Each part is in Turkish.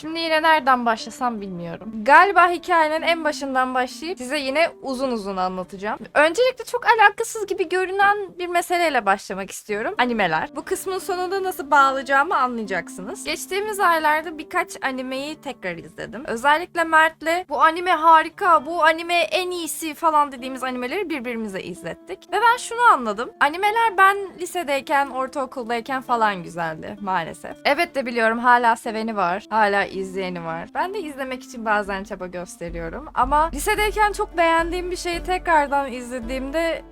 Şimdi yine nereden başlasam bilmiyorum. Galiba hikayenin en başından başlayıp size yine uzun uzun anlatacağım. Öncelikle çok alakasız gibi görünen bir meseleyle başlamak istiyorum. Animeler. Bu kısmın sonunda nasıl bağlayacağımı anlayacaksınız. Geçtiğimiz aylarda birkaç animeyi tekrar izledim. Özellikle Mert'le bu anime harika, bu anime en iyisi falan dediğimiz animeleri birbirimize izlettik. Ve ben şunu anladım. Animeler ben lisedeyken, ortaokuldayken falan güzeldi maalesef. Evet de biliyorum hala seveni var, hala izleyeni var. Ben de izlemek için bazen çaba gösteriyorum. Ama lisedeyken çok beğendiğim bir şeyi tekrardan izlediğimde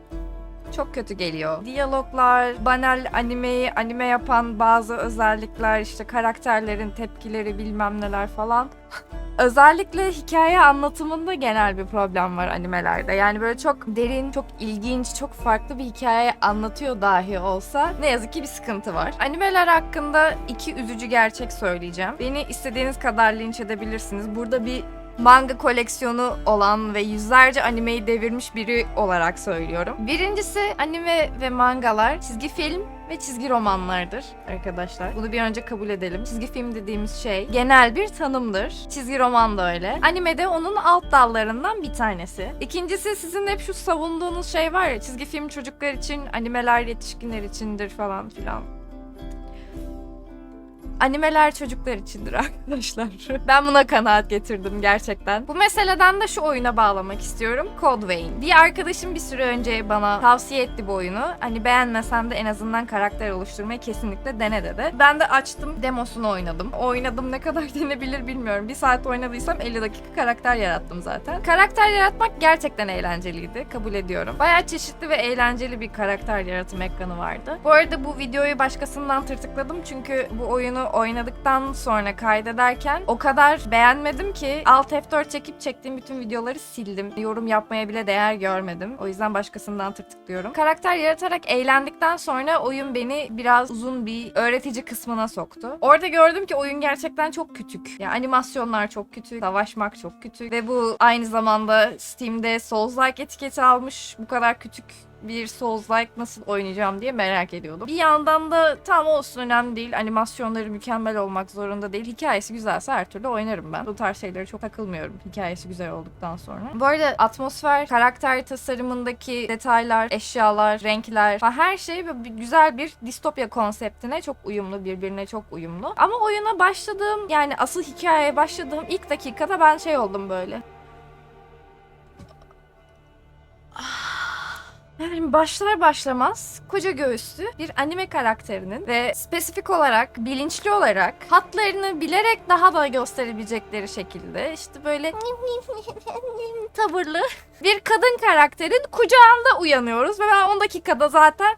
çok kötü geliyor. Diyaloglar, banal animeyi anime yapan bazı özellikler, işte karakterlerin tepkileri bilmem neler falan. Özellikle hikaye anlatımında genel bir problem var animelerde. Yani böyle çok derin, çok ilginç, çok farklı bir hikaye anlatıyor dahi olsa ne yazık ki bir sıkıntı var. Animeler hakkında iki üzücü gerçek söyleyeceğim. Beni istediğiniz kadar linç edebilirsiniz. Burada bir manga koleksiyonu olan ve yüzlerce animeyi devirmiş biri olarak söylüyorum. Birincisi anime ve mangalar çizgi film ve çizgi romanlardır arkadaşlar. Bunu bir önce kabul edelim. Çizgi film dediğimiz şey genel bir tanımdır. Çizgi roman da öyle. Anime de onun alt dallarından bir tanesi. İkincisi sizin hep şu savunduğunuz şey var ya çizgi film çocuklar için, animeler yetişkinler içindir falan filan. Animeler çocuklar içindir arkadaşlar. Ben buna kanaat getirdim gerçekten. Bu meseleden de şu oyuna bağlamak istiyorum. Code Vein. Bir arkadaşım bir süre önce bana tavsiye etti bu oyunu. Hani beğenmesen de en azından karakter oluşturmayı kesinlikle dene dedi. Ben de açtım demosunu oynadım. Oynadım ne kadar denebilir bilmiyorum. Bir saat oynadıysam 50 dakika karakter yarattım zaten. Karakter yaratmak gerçekten eğlenceliydi. Kabul ediyorum. Bayağı çeşitli ve eğlenceli bir karakter yaratım ekranı vardı. Bu arada bu videoyu başkasından tırtıkladım çünkü bu oyunu oynadıktan sonra kaydederken o kadar beğenmedim ki Alt F4 çekip çektiğim bütün videoları sildim. Yorum yapmaya bile değer görmedim. O yüzden başkasından tırtıklıyorum. Karakter yaratarak eğlendikten sonra oyun beni biraz uzun bir öğretici kısmına soktu. Orada gördüm ki oyun gerçekten çok küçük. Yani animasyonlar çok küçük, savaşmak çok küçük ve bu aynı zamanda Steam'de Souls-like etiketi almış. Bu kadar küçük bir Souls-like nasıl oynayacağım diye merak ediyordum. Bir yandan da tam olsun önemli değil. Animasyonları mükemmel olmak zorunda değil. Hikayesi güzelse her türlü oynarım ben. Bu tarz şeylere çok takılmıyorum. Hikayesi güzel olduktan sonra. Bu arada atmosfer, karakter tasarımındaki detaylar, eşyalar, renkler falan her şey güzel bir distopya konseptine çok uyumlu, birbirine çok uyumlu. Ama oyuna başladığım yani asıl hikayeye başladığım ilk dakikada ben şey oldum böyle. Yani başlar başlamaz koca göğüslü bir anime karakterinin ve spesifik olarak, bilinçli olarak hatlarını bilerek daha da gösterebilecekleri şekilde işte böyle tavırlı bir kadın karakterin kucağında uyanıyoruz ve ben 10 dakikada zaten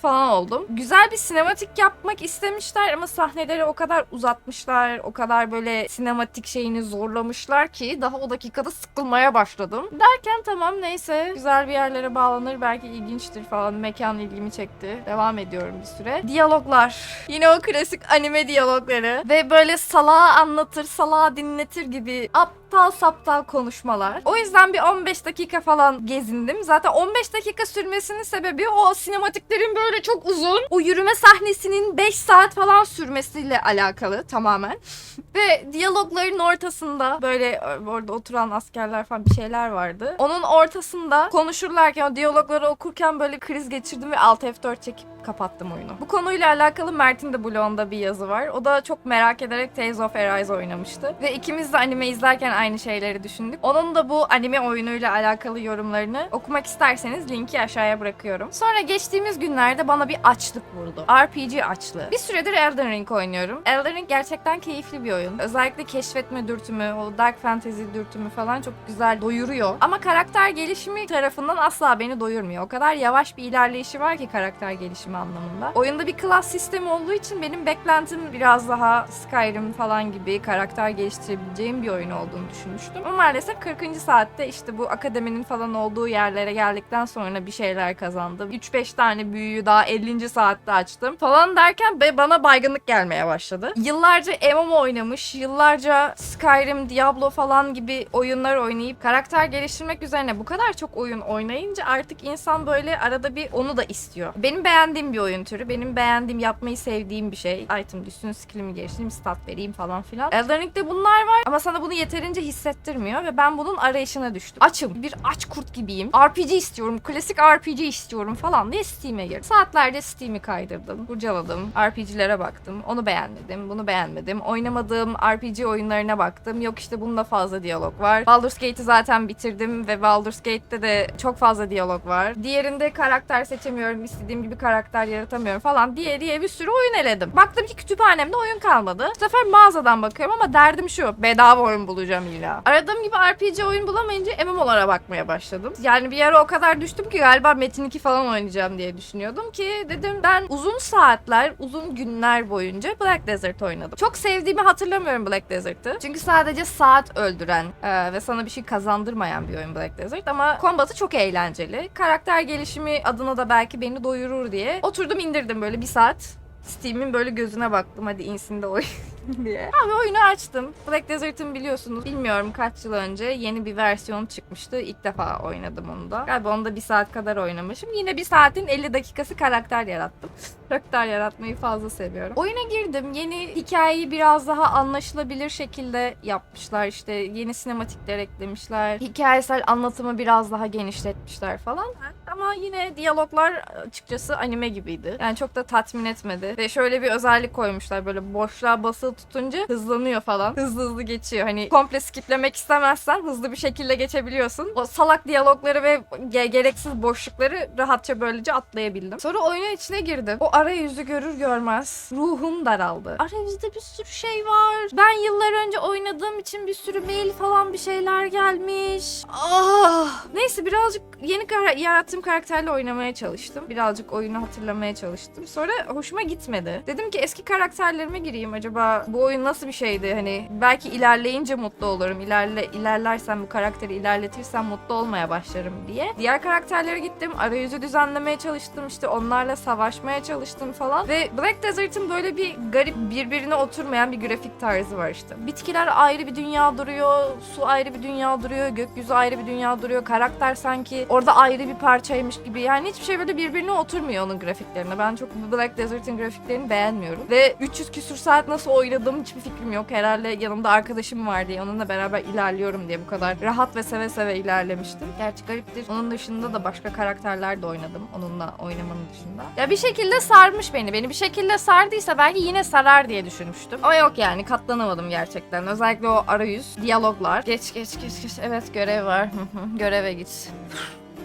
falan oldum. Güzel bir sinematik yapmak istemişler ama sahneleri o kadar uzatmışlar, o kadar böyle sinematik şeyini zorlamışlar ki daha o dakikada sıkılmaya başladım. Derken tamam neyse güzel bir yerlere bağlanır belki ilginçtir falan mekan ilgimi çekti. Devam ediyorum bir süre. Diyaloglar. Yine o klasik anime diyalogları ve böyle salağa anlatır, salağa dinletir gibi aptal saptal konuşmalar. O yüzden bir 15 dakika falan gezindim. Zaten 15 dakika sürmesinin sebebi o sinematiklerin böyle çok uzun. O yürüme sahnesinin 5 saat falan sürmesiyle alakalı tamamen. Ve diyalogların ortasında böyle orada oturan askerler falan bir şeyler vardı. Onun ortasında konuşurlarken o diyalogları okurken böyle kriz geçirdim ve Alt F4 çekip kapattım oyunu. Bu konuyla alakalı Mert'in de blogunda bir yazı var. O da çok merak ederek Tales of Arise oynamıştı. Ve ikimiz de anime izlerken aynı şeyleri düşündük. Onun da bu anime oyunuyla alakalı yorumlarını okumak isterseniz linki aşağıya bırakıyorum. Sonra geçtiğimiz günlerde bana bir açlık vurdu. RPG açlığı. Bir süredir Elden Ring oynuyorum. Elden Ring gerçekten keyifli bir oyun. Özellikle keşfetme dürtümü, o dark fantasy dürtümü falan çok güzel doyuruyor. Ama karakter gelişimi tarafından asla beni doyurmuyor. O kadar yavaş bir ilerleyişi var ki karakter gelişimi anlamında. Oyunda bir klas sistemi olduğu için benim beklentim biraz daha Skyrim falan gibi karakter geliştirebileceğim bir oyun olduğunu düşünmüştüm. Ama maalesef 40. saatte işte bu akademinin falan olduğu yerlere geldikten sonra bir şeyler kazandım. 3-5 tane büyüyü daha 50. saatte açtım falan derken bana baygınlık gelmeye başladı. Yıllarca MMO oynamış, yıllarca Skyrim, Diablo falan gibi oyunlar oynayıp karakter geliştirmek üzerine bu kadar çok oyun oynayınca artık insan böyle arada bir onu da istiyor. Benim beğendiğim bir oyun türü, benim beğendiğim, yapmayı sevdiğim bir şey. Item düşsün, skillimi geliştireyim, stat vereyim falan filan. Elden Ring'de bunlar var ama sana bunu yeterince hissettirmiyor ve ben bunun arayışına düştüm. Açım, bir aç kurt gibiyim. RPG istiyorum, klasik RPG istiyorum falan diye Steam'e girdim. Saatlerce Steam'i kaydırdım, kurcaladım, RPG'lere baktım. Onu beğenmedim, bunu beğenmedim. Oynamadığım RPG oyunlarına baktım. Yok işte bunda fazla diyalog var. Baldur's Gate'i zaten bitirdim ve Baldur's Gate'te de çok fazla diyalog var. Diğerinde karakter seçemiyorum, istediğim gibi karakter yaratamıyorum falan diye diye bir sürü oyun eledim. Baktım ki kütüphanemde oyun kalmadı. Bu sefer mağazadan bakıyorum ama derdim şu. Bedava oyun bulacağım illa. Aradığım gibi RPG oyun bulamayınca MMO'lara bakmaya başladım. Yani bir ara o kadar düştüm ki galiba Metin 2 falan oynayacağım diye düşünüyordum ki dedim ben uzun saatler, uzun günler boyunca Black Desert oynadım. Çok sevdiğimi hatırlamıyorum Black Desert'ı. Çünkü sadece saat öldüren e, ve sana bir şey kazandırmayan bir oyun Black Desert ama kombatı çok eğlenceli. Karakter gelişimi adına da belki beni doyurur diye oturdum indirdim böyle bir saat. Steam'in böyle gözüne baktım hadi insin de oyun diye. Abi oyunu açtım. Black Desert'ın biliyorsunuz bilmiyorum kaç yıl önce yeni bir versiyon çıkmıştı. İlk defa oynadım onu da. Galiba onu da bir saat kadar oynamışım. Yine bir saatin 50 dakikası karakter yarattım. Karakter yaratmayı fazla seviyorum. Oyuna girdim. Yeni hikayeyi biraz daha anlaşılabilir şekilde yapmışlar. İşte yeni sinematikler eklemişler. Hikayesel anlatımı biraz daha genişletmişler falan. Ama yine diyaloglar açıkçası anime gibiydi. Yani çok da tatmin etmedi. Ve şöyle bir özellik koymuşlar. Böyle boşluğa basılı tutunca hızlanıyor falan. Hızlı hızlı geçiyor. Hani komple skiplemek istemezsen hızlı bir şekilde geçebiliyorsun. O salak diyalogları ve ge- gereksiz boşlukları rahatça böylece atlayabildim. Sonra oyunun içine girdim. O arayüzü görür görmez ruhum daraldı. Arayüzde bir sürü şey var. Ben yıllar önce oynadığım için bir sürü mail falan bir şeyler gelmiş. Ah! Neyse birazcık yeni kara- yarattığım karakterle oynamaya çalıştım. Birazcık oyunu hatırlamaya çalıştım. Sonra hoşuma gitmedi. Dedim ki eski karakterlerime gireyim acaba bu oyun nasıl bir şeydi? Hani belki ilerleyince mutlu olurum. İlerle ilerlersem bu karakteri ilerletirsem mutlu olmaya başlarım diye. Diğer karakterlere gittim. Arayüzü düzenlemeye çalıştım. işte onlarla savaşmaya çalıştım falan. Ve Black Desert'ın böyle bir garip birbirine oturmayan bir grafik tarzı var işte. Bitkiler ayrı bir dünya duruyor. Su ayrı bir dünya duruyor. Gökyüzü ayrı bir dünya duruyor. Karakter sanki orada ayrı bir parçaymış gibi. Yani hiçbir şey böyle birbirine oturmuyor onun grafiklerine. Ben çok Black Desert'ın grafiklerini beğenmiyorum. Ve 300 küsür saat nasıl oynadım hiçbir fikrim yok. Herhalde yanımda arkadaşım var diye onunla beraber ilerliyorum diye bu kadar rahat ve seve seve ilerlemiştim. Gerçi gariptir. Onun dışında da başka karakterler de oynadım. Onunla oynamanın dışında. Ya bir şekilde sarmış beni. Beni bir şekilde sardıysa belki yine sarar diye düşünmüştüm. Ama yok yani katlanamadım gerçekten. Özellikle o arayüz, diyaloglar. Geç geç geç geç. Evet görev var. Göreve git.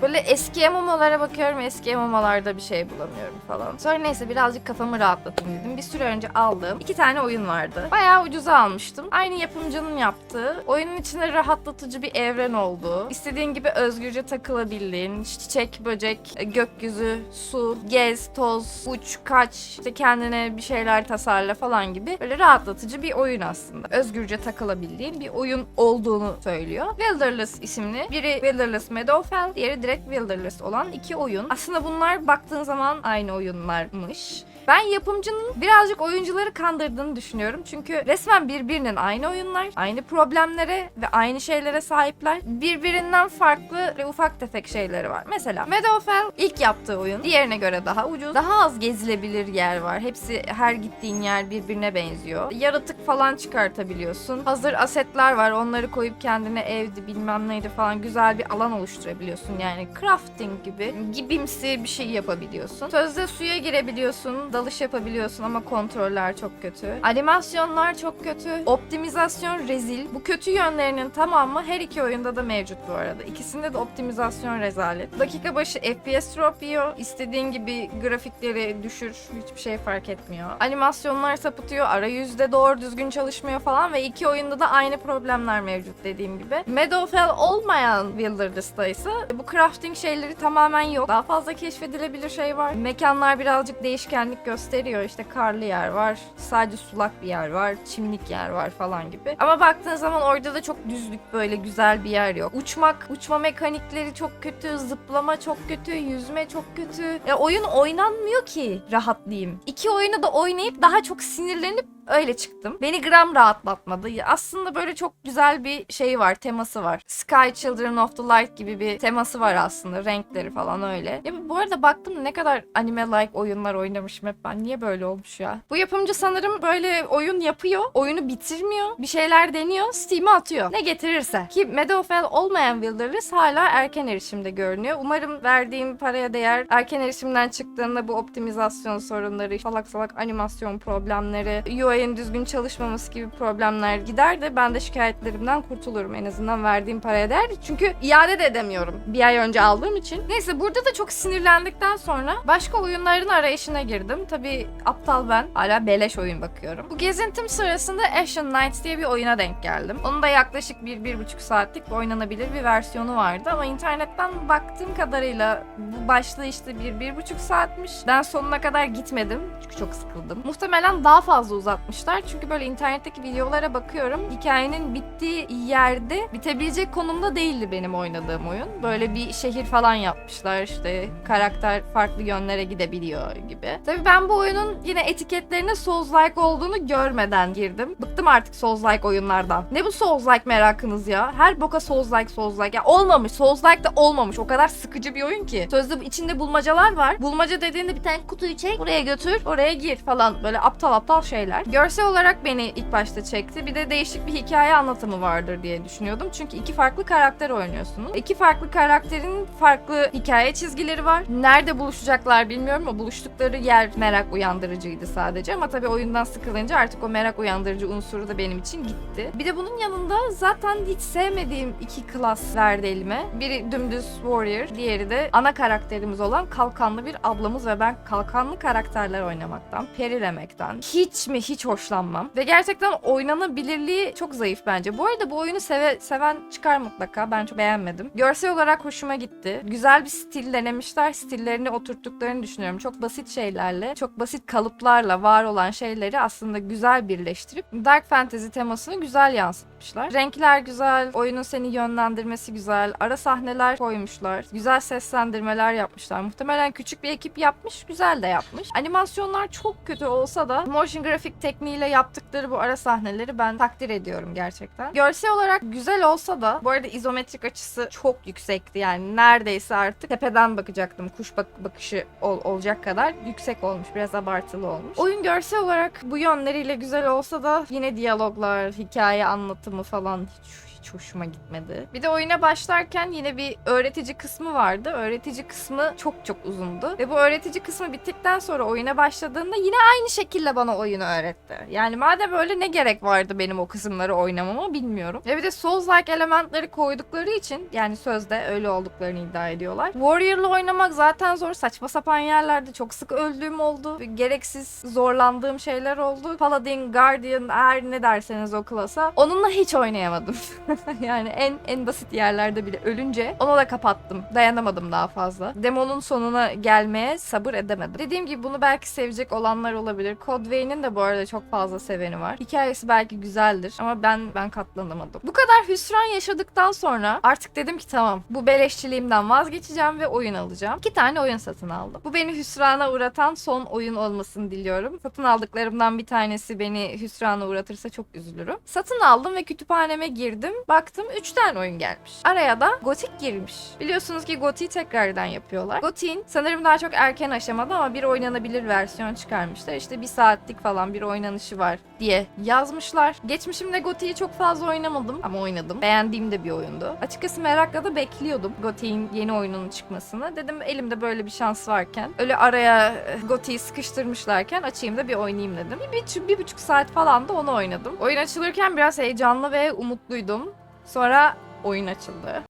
Böyle eski MMO'lara bakıyorum. Eski MMO'larda bir şey bulamıyorum falan. Sonra neyse birazcık kafamı rahatlatayım dedim. Bir süre önce aldığım iki tane oyun vardı. Bayağı ucuza almıştım. Aynı yapımcının yaptığı. Oyunun içinde rahatlatıcı bir evren olduğu. istediğin gibi özgürce takılabildiğin. Çiçek, böcek, gökyüzü, su, gez, toz, uç, kaç. işte kendine bir şeyler tasarla falan gibi. Böyle rahatlatıcı bir oyun aslında. Özgürce takılabildiğin bir oyun olduğunu söylüyor. Wilderless isimli. Biri Wilderless Meadowfell, diğeri direkt Wilderless olan iki oyun. Aslında bunlar baktığın zaman aynı oyunlarmış. Ben yapımcının birazcık oyuncuları kandırdığını düşünüyorum. Çünkü resmen birbirinin aynı oyunlar, aynı problemlere ve aynı şeylere sahipler. Birbirinden farklı ve ufak tefek şeyleri var. Mesela Meadowfell ilk yaptığı oyun diğerine göre daha ucuz. Daha az gezilebilir yer var. Hepsi her gittiğin yer birbirine benziyor. Yaratık falan çıkartabiliyorsun. Hazır asetler var. Onları koyup kendine evdi bilmem neydi falan güzel bir alan oluşturabiliyorsun. Yani crafting gibi gibimsi bir şey yapabiliyorsun. Sözde suya girebiliyorsun. Dalış yapabiliyorsun ama kontroller çok kötü. Animasyonlar çok kötü. Optimizasyon rezil. Bu kötü yönlerinin tamamı her iki oyunda da mevcut bu arada. İkisinde de optimizasyon rezalet. Dakika başı FPS drop yiyor. İstediğin gibi grafikleri düşür. Hiçbir şey fark etmiyor. Animasyonlar sapıtıyor. Arayüzde doğru düzgün çalışmıyor falan ve iki oyunda da aynı problemler mevcut dediğim gibi. Meadowfell olmayan Wilderness'ta ise bu crafting şeyleri tamamen yok. Daha fazla keşfedilebilir şey var. Mekanlar birazcık değişkenlik gösteriyor. İşte karlı yer var, sadece sulak bir yer var, çimlik yer var falan gibi. Ama baktığın zaman orada da çok düzlük böyle güzel bir yer yok. Uçmak, uçma mekanikleri çok kötü, zıplama çok kötü, yüzme çok kötü. Ya oyun oynanmıyor ki rahatlayayım. İki oyunu da oynayıp daha çok sinirlenip öyle çıktım. Beni gram rahatlatmadı. Aslında böyle çok güzel bir şey var, teması var. Sky Children of the Light gibi bir teması var aslında. Renkleri falan öyle. Ya bu arada baktım ne kadar anime-like oyunlar oynamışım hep ben. Niye böyle olmuş ya? Bu yapımcı sanırım böyle oyun yapıyor, oyunu bitirmiyor, bir şeyler deniyor, Steam'e atıyor. Ne getirirse. Ki Meadowfell olmayan Wilderness hala erken erişimde görünüyor. Umarım verdiğim paraya değer erken erişimden çıktığında bu optimizasyon sorunları, salak salak animasyon problemleri, UI'nin düzgün çalışmaması gibi problemler gider de ben de şikayetlerimden kurtulurum. En azından verdiğim paraya değer. Çünkü iade de edemiyorum. Bir ay önce aldığım için. Neyse burada da çok sinirlendikten sonra başka oyunların arayışına girdim. Tabii aptal ben. Hala beleş oyun bakıyorum. Bu gezintim sırasında Ashen Knights diye bir oyuna denk geldim. Onun da yaklaşık bir, bir buçuk saatlik oynanabilir bir versiyonu vardı. Ama internetten baktığım kadarıyla bu başlığı işte bir, bir buçuk saatmiş. Ben sonuna kadar gitmedim. Çünkü çok sıkıldım. Muhtemelen daha fazla uzatmışlar. Çünkü böyle internetteki videolara bakıyorum. Hikayenin bittiği yerde bitebilecek konumda değildi benim oynadığım oyun. Böyle bir şehir falan yapmışlar. İşte karakter farklı yönlere gidebiliyor gibi. Tabii ben bu oyunun yine etiketlerine Souls-like olduğunu görmeden girdim. Bıktım artık Souls-like oyunlardan. Ne bu Souls-like merakınız ya? Her boka Souls-like Souls-like. Ya olmamış. Souls-like da olmamış. O kadar sıkıcı bir oyun ki. Sözde içinde bulmacalar var. Bulmaca dediğinde bir tane kutuyu çek, buraya götür, oraya gir falan. Böyle aptal aptal şeyler. Görsel olarak beni ilk başta çekti. Bir de değişik bir hikaye anlatımı vardır diye düşünüyordum. Çünkü iki farklı karakter oynuyorsunuz. İki farklı karakterin farklı hikaye çizgileri var. Nerede buluşacaklar bilmiyorum ama buluştukları yer merak uyandırıcıydı sadece. Ama tabii oyundan sıkılınca artık o merak uyandırıcı unsuru da benim için gitti. Bir de bunun yanında zaten hiç sevmediğim iki klas verdi elime. Biri dümdüz warrior, diğeri de ana karakterimiz olan kalkanlı bir ablamız ve ben kalkanlı karakterler oynamaktan, perilemekten hiç mi hiç hoşlanmam. Ve gerçekten oynanabilirliği çok zayıf bence. Bu arada bu oyunu seve, seven çıkar mutlaka. Ben çok beğenmedim. Görsel olarak hoşuma gitti. Güzel bir stil denemişler. Stillerini oturttuklarını düşünüyorum. Çok basit şeylerle, çok basit kalıplarla var olan şeyleri aslında güzel birleştirip Dark Fantasy temasını güzel yansıtmışlar. Renkler güzel, oyunun seni yönlendirmesi güzel, ara sahneler koymuşlar, güzel seslendirmeler yapmışlar. Muhtemelen küçük bir ekip yapmış, güzel de yapmış. Animasyonlar çok kötü olsa da motion grafik tekniğiyle yaptıkları bu ara sahneleri ben takdir ediyorum gerçekten. Görsel olarak güzel olsa da bu arada izometrik açısı çok yüksekti yani neredeyse artık tepeden bakacaktım. Kuş bak bakışı ol- olacak kadar yüksek olmuş. Biraz abartılı olmuş. Oyun görsel olarak bu yönleriyle güzel olsa da yine diyaloglar, hikaye anlatımı falan hiç hiç hoşuma gitmedi. Bir de oyuna başlarken yine bir öğretici kısmı vardı. Öğretici kısmı çok çok uzundu. Ve bu öğretici kısmı bittikten sonra oyuna başladığında yine aynı şekilde bana oyunu öğretti. Yani madem öyle ne gerek vardı benim o kısımları oynamama bilmiyorum. Ve bir de Souls-like elementleri koydukları için yani sözde öyle olduklarını iddia ediyorlar. Warrior'la oynamak zaten zor. Saçma sapan yerlerde çok sık öldüğüm oldu. Gereksiz zorlandığım şeyler oldu. Paladin, Guardian her ne derseniz o klasa. Onunla hiç oynayamadım. yani en en basit yerlerde bile ölünce onu da kapattım. Dayanamadım daha fazla. Demonun sonuna gelmeye sabır edemedim. Dediğim gibi bunu belki sevecek olanlar olabilir. Code Vein'in de bu arada çok fazla seveni var. Hikayesi belki güzeldir ama ben ben katlanamadım. Bu kadar hüsran yaşadıktan sonra artık dedim ki tamam bu beleşçiliğimden vazgeçeceğim ve oyun alacağım. İki tane oyun satın aldım. Bu beni hüsrana uğratan son oyun olmasını diliyorum. Satın aldıklarımdan bir tanesi beni hüsrana uğratırsa çok üzülürüm. Satın aldım ve kütüphaneme girdim. Baktım 3 tane oyun gelmiş. Araya da Gothic girmiş. Biliyorsunuz ki Gothic'i tekrardan yapıyorlar. Gothic'in sanırım daha çok erken aşamada ama bir oynanabilir versiyon çıkarmışlar. İşte bir saatlik falan bir oynanışı var diye yazmışlar. Geçmişimde Gothic'i çok fazla oynamadım ama oynadım. Beğendiğim de bir oyundu. Açıkçası merakla da bekliyordum Gothic'in yeni oyununun çıkmasını. Dedim elimde böyle bir şans varken öyle araya eh, Gothic'i sıkıştırmışlarken açayım da bir oynayayım dedim. Bir, bir, bir buçuk saat falan da onu oynadım. Oyun açılırken biraz heyecanlı ve umutluydum. Sonra oyun açıldı.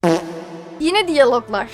Yine diyaloglar.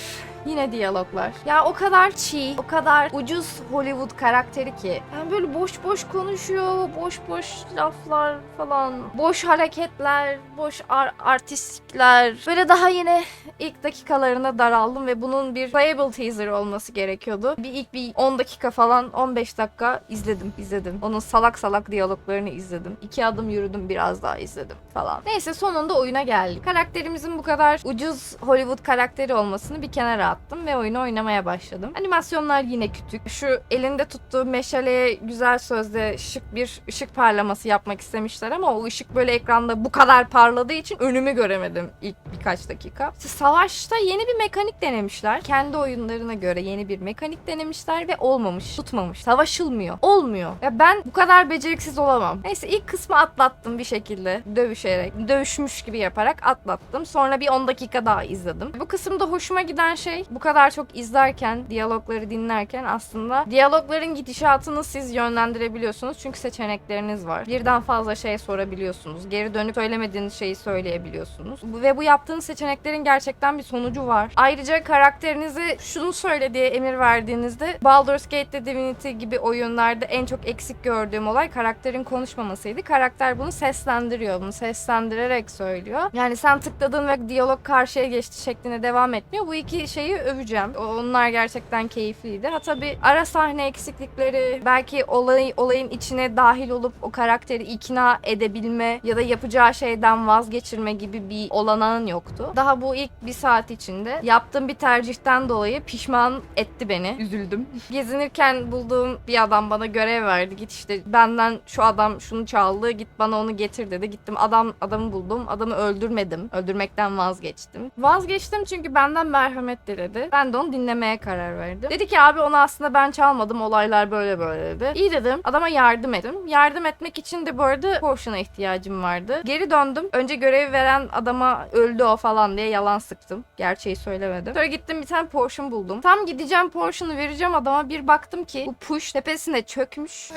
Yine diyaloglar. Ya o kadar çiğ, o kadar ucuz Hollywood karakteri ki. Yani böyle boş boş konuşuyor, boş boş laflar falan. Boş hareketler, boş ar- artistlikler. Böyle daha yine ilk dakikalarına daraldım ve bunun bir playable teaser olması gerekiyordu. Bir ilk bir 10 dakika falan 15 dakika izledim izledim. Onun salak salak diyaloglarını izledim. İki adım yürüdüm biraz daha izledim falan. Neyse sonunda oyuna geldik. Karakterimizin bu kadar ucuz Hollywood karakteri olmasını bir kenara attım ve oyunu oynamaya başladım. Animasyonlar yine küçük. Şu elinde tuttuğu meşaleye güzel sözde şık bir ışık parlaması yapmak istemişler ama o ışık böyle ekranda bu kadar parladığı için önümü göremedim ilk birkaç dakika. Savaşta yeni bir mekanik denemişler. Kendi oyunlarına göre yeni bir mekanik denemişler ve olmamış, tutmamış. Savaşılmıyor. Olmuyor. Ya ben bu kadar beceriksiz olamam. Neyse ilk kısmı atlattım bir şekilde. Dövüşerek, dövüşmüş gibi yaparak atlattım. Sonra bir 10 dakika daha izledim. Bu kısımda hoşuma giden şey bu kadar çok izlerken, diyalogları dinlerken aslında diyalogların gidişatını siz yönlendirebiliyorsunuz. Çünkü seçenekleriniz var. Birden fazla şey sorabiliyorsunuz. Geri dönüp söylemediğiniz şeyi söyleyebiliyorsunuz. Ve bu yaptığınız seçeneklerin gerçekten bir sonucu var. Ayrıca karakterinizi şunu söyle diye emir verdiğinizde Baldur's Gate'de Divinity gibi oyunlarda en çok eksik gördüğüm olay karakterin konuşmamasıydı. Karakter bunu seslendiriyor. Bunu seslendirerek söylüyor. Yani sen tıkladın ve diyalog karşıya geçti şeklinde devam etmiyor. Bu iki şeyi öveceğim. O- Onlar gerçekten keyifliydi. Ha tabii ara sahne eksiklikleri, belki olay, olayın içine dahil olup o karakteri ikna edebilme ya da yapacağı şeyden vazgeçirme gibi bir olanağın yoktu. Daha bu ilk bir saat içinde yaptığım bir tercihten dolayı pişman etti beni. Üzüldüm. Gezinirken bulduğum bir adam bana görev verdi. Git işte benden şu adam şunu çaldı. Git bana onu getir dedi. Gittim adam adamı buldum. Adamı öldürmedim. Öldürmekten vazgeçtim. Vazgeçtim çünkü benden merhamet diledi. Ben de onu dinlemeye karar verdim. Dedi ki abi onu aslında ben çalmadım. Olaylar böyle böyle dedi. İyi dedim. Adama yardım ettim. Yardım etmek için de bu arada potion'a ihtiyacım vardı. Geri döndüm. Önce görevi veren adama öldü o falan diye yalan sıktım. Gerçeği söylemedim. Sonra gittim bir tane potion buldum. Tam gideceğim potion'u vereceğim adama bir baktım ki bu push tepesine çökmüş.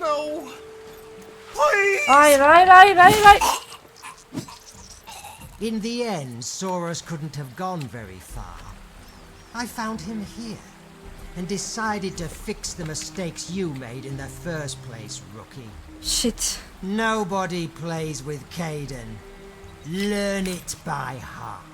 No! Please! Hayır hayır hayır hayır hayır. In the end, Soros couldn't have gone very far. I found him here and decided to fix the mistakes you made in the first place, rookie. Shit. Nobody plays with Caden. Learn it by heart.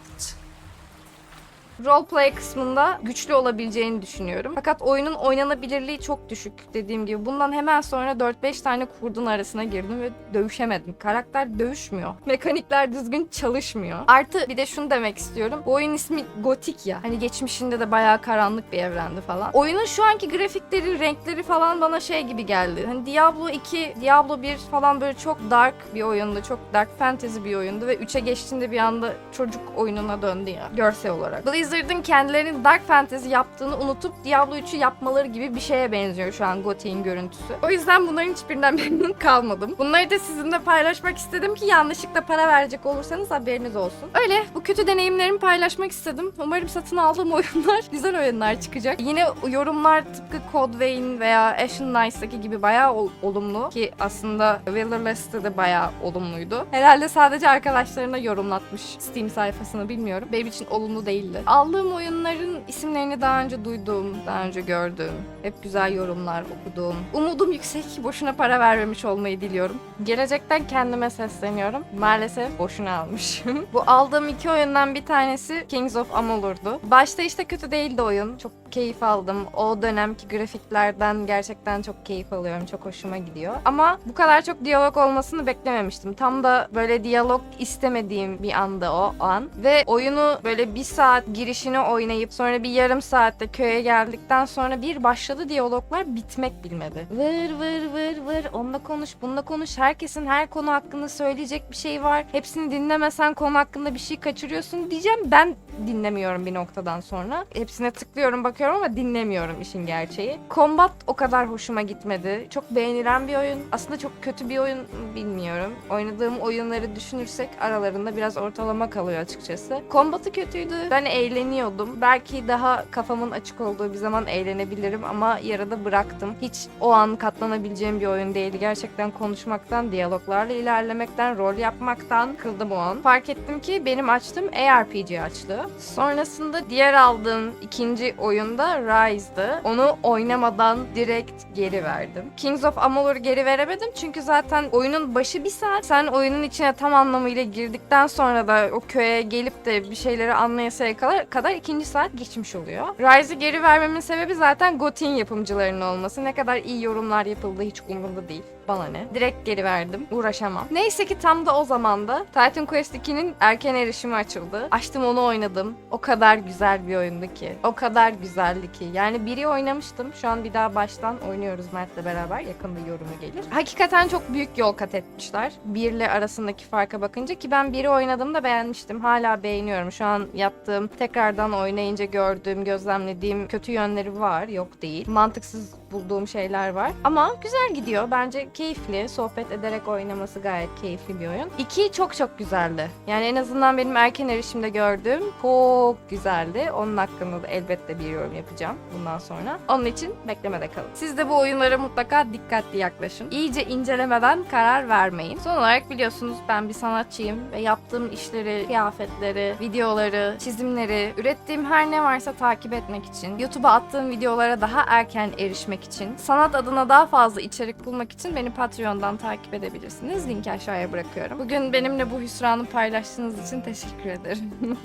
Roleplay kısmında güçlü olabileceğini düşünüyorum. Fakat oyunun oynanabilirliği çok düşük dediğim gibi. Bundan hemen sonra 4-5 tane kurdun arasına girdim ve dövüşemedim. Karakter dövüşmüyor. Mekanikler düzgün çalışmıyor. Artı bir de şunu demek istiyorum. Bu oyun ismi Gotik ya. Hani geçmişinde de bayağı karanlık bir evrendi falan. Oyunun şu anki grafikleri, renkleri falan bana şey gibi geldi. Hani Diablo 2, Diablo 1 falan böyle çok dark bir oyundu. Çok dark fantasy bir oyundu ve 3'e geçtiğinde bir anda çocuk oyununa döndü ya görsel olarak. Blizzard'ın kendilerinin dark fantasy yaptığını unutup Diablo 3'ü yapmaları gibi bir şeye benziyor şu an Gotik'in görüntüsü. O yüzden bunların hiçbirinden memnun kalmadım. Bunları da sizinle paylaşmak istedim ki yanlışlıkla para verecek olursanız haberiniz olsun. Öyle bu kötü deneyimlerimi paylaşmak istedim. Umarım satın aldığım oyunlar güzel oyunlar çıkacak. Yine yorumlar tıpkı Code Vein veya Ashen Knights'taki gibi bayağı ol- olumlu ki aslında Valorless'te de bayağı olumluydu. Herhalde sadece arkadaşlarına yorumlatmış Steam sayfasını bilmiyorum. Benim için olumlu değildi. Aldığım oyunların isimlerini daha önce duydum, daha önce gördüm. Hep güzel yorumlar okudum. Umudum yüksek. Boşuna para vermemiş olmayı diliyorum. Gelecekten kendime sesleniyorum. Maalesef boşuna almışım. Bu aldığım iki oyundan bir tanesi Kings of Amalur'du. Başta işte kötü değildi oyun. Çok keyif aldım. O dönemki grafiklerden gerçekten çok keyif alıyorum. Çok hoşuma gidiyor. Ama bu kadar çok diyalog olmasını beklememiştim. Tam da böyle diyalog istemediğim bir anda o an. Ve oyunu böyle bir saat girişini oynayıp sonra bir yarım saatte köye geldikten sonra bir başladı diyaloglar bitmek bilmedi. Vır vır vır vır onunla konuş bununla konuş. Herkesin her konu hakkında söyleyecek bir şey var. Hepsini dinlemesen konu hakkında bir şey kaçırıyorsun diyeceğim. Ben dinlemiyorum bir noktadan sonra. Hepsine tıklıyorum bakıyorum ama dinlemiyorum işin gerçeği. Combat o kadar hoşuma gitmedi. Çok beğenilen bir oyun. Aslında çok kötü bir oyun bilmiyorum. Oynadığım oyunları düşünürsek aralarında biraz ortalama kalıyor açıkçası. Combat'ı kötüydü. Ben eğleniyordum. Belki daha kafamın açık olduğu bir zaman eğlenebilirim ama yarıda bıraktım. Hiç o an katlanabileceğim bir oyun değildi. Gerçekten konuşmaktan, diyaloglarla ilerlemekten, rol yapmaktan kıldım o an. Fark ettim ki benim açtığım ARPG açlığı. Sonrasında diğer aldığım ikinci oyunda Rise'dı. Onu oynamadan direkt geri verdim. Kings of Amalur'u geri veremedim çünkü zaten oyunun başı bir saat. Sen oyunun içine tam anlamıyla girdikten sonra da o köye gelip de bir şeyleri anlayasaya kadar, kadar ikinci saat geçmiş oluyor. Rise'ı geri vermemin sebebi zaten Gotin yapımcılarının olması. Ne kadar iyi yorumlar yapıldığı hiç umurumda değil. Bana ne? Direkt geri verdim. Uğraşamam. Neyse ki tam da o zamanda Titan Quest 2'nin erken erişimi açıldı. Açtım onu oynadım. O kadar güzel bir oyundu ki. O kadar güzeldi. Yani biri oynamıştım. Şu an bir daha baştan oynuyoruz Mert'le beraber. Yakında yorumu gelir. Hakikaten çok büyük yol kat etmişler. Birle arasındaki farka bakınca ki ben biri oynadığımda beğenmiştim. Hala beğeniyorum. Şu an yaptığım, tekrardan oynayınca gördüğüm, gözlemlediğim kötü yönleri var. Yok değil. Mantıksız bulduğum şeyler var. Ama güzel gidiyor. Bence keyifli. Sohbet ederek oynaması gayet keyifli bir oyun. İki çok çok güzeldi. Yani en azından benim erken erişimde gördüğüm çok güzeldi. Onun hakkında da elbette bir yorum yapacağım bundan sonra. Onun için beklemede kalın. Siz de bu oyunlara mutlaka dikkatli yaklaşın. İyice incelemeden karar vermeyin. Son olarak biliyorsunuz ben bir sanatçıyım ve yaptığım işleri, kıyafetleri, videoları, çizimleri, ürettiğim her ne varsa takip etmek için, YouTube'a attığım videolara daha erken erişmek için, sanat adına daha fazla içerik bulmak için beni Patreon'dan takip edebilirsiniz. Linki aşağıya bırakıyorum. Bugün benimle bu hüsranı paylaştığınız için teşekkür ederim.